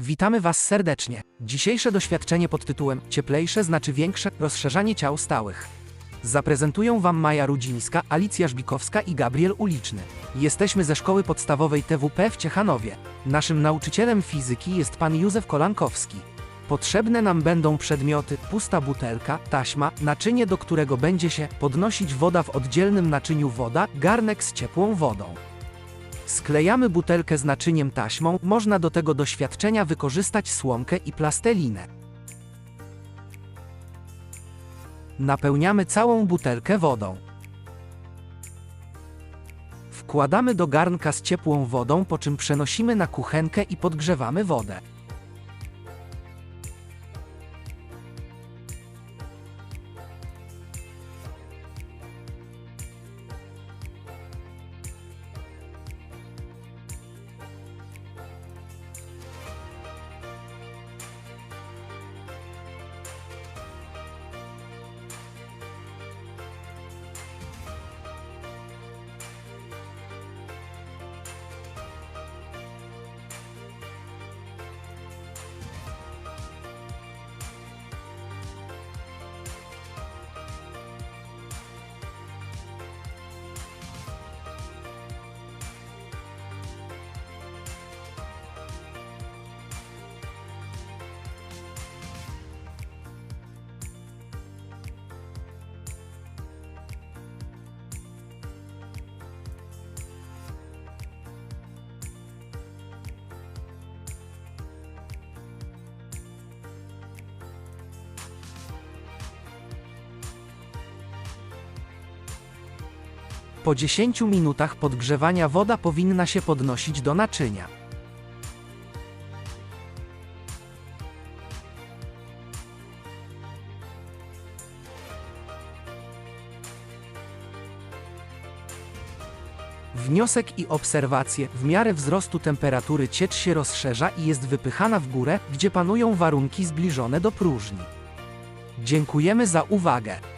Witamy Was serdecznie. Dzisiejsze doświadczenie pod tytułem Cieplejsze znaczy większe rozszerzanie ciał stałych. Zaprezentują Wam Maja Rudzińska, Alicja Żbikowska i Gabriel Uliczny. Jesteśmy ze szkoły podstawowej TWP w Ciechanowie. Naszym nauczycielem fizyki jest pan Józef Kolankowski. Potrzebne nam będą przedmioty, pusta butelka, taśma, naczynie do którego będzie się podnosić woda w oddzielnym naczyniu woda, garnek z ciepłą wodą. Sklejamy butelkę z naczyniem taśmą, można do tego doświadczenia wykorzystać słomkę i plastelinę. Napełniamy całą butelkę wodą. Wkładamy do garnka z ciepłą wodą, po czym przenosimy na kuchenkę i podgrzewamy wodę. Po 10 minutach podgrzewania woda powinna się podnosić do naczynia. Wniosek i obserwacje. W miarę wzrostu temperatury ciecz się rozszerza i jest wypychana w górę, gdzie panują warunki zbliżone do próżni. Dziękujemy za uwagę.